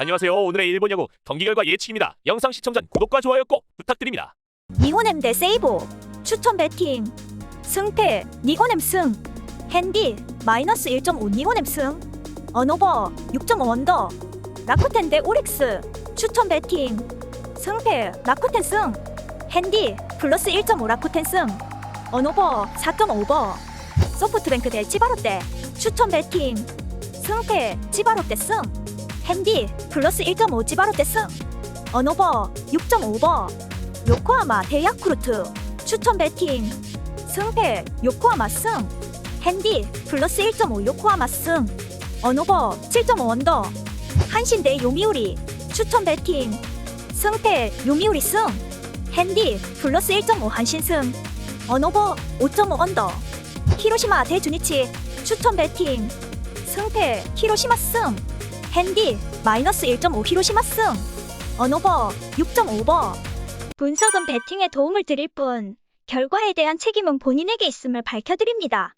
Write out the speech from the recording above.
안녕하세요. 오늘의 일본 야구 경기 결과 예측입니다. 영상 시청 전 구독과 좋아요 꼭 부탁드립니다. 니호넴 대 세이보 추천 배팅 승패 니호넴 승 핸디 마이너스 1.5 니호넴 승 언오버 6.5 언더 라쿠텐 대 오릭스 추천 배팅 승패 라쿠텐 승 핸디 플러스 1.5 라쿠텐 승 언오버 4.5버 소프트뱅크 대 치바롯데 추천 배팅 승패 치바롯데 승 핸디 플러스 1.5 치바롯데 승 언오버 6.5버. 요코하마 대 야쿠르트 추천 배팅. 승패 요코하마 승. 핸디 플러스 1.5 요코하마 승. 언오버 7.5 언더. 한신 대 요미우리 추천 배팅. 승패 요미우리 승. 핸디 플러스 1.5 한신 승. 언오버 5.5 언더. 히로시마 대 주니치 추천 배팅. 승패 히로시마 승 핸디 마이너스 1.5 히로시마 승 언오버 6.5버 분석은 배팅에 도움을 드릴 뿐, 결과에 대한 책임은 본인에게 있음을 밝혀드립니다.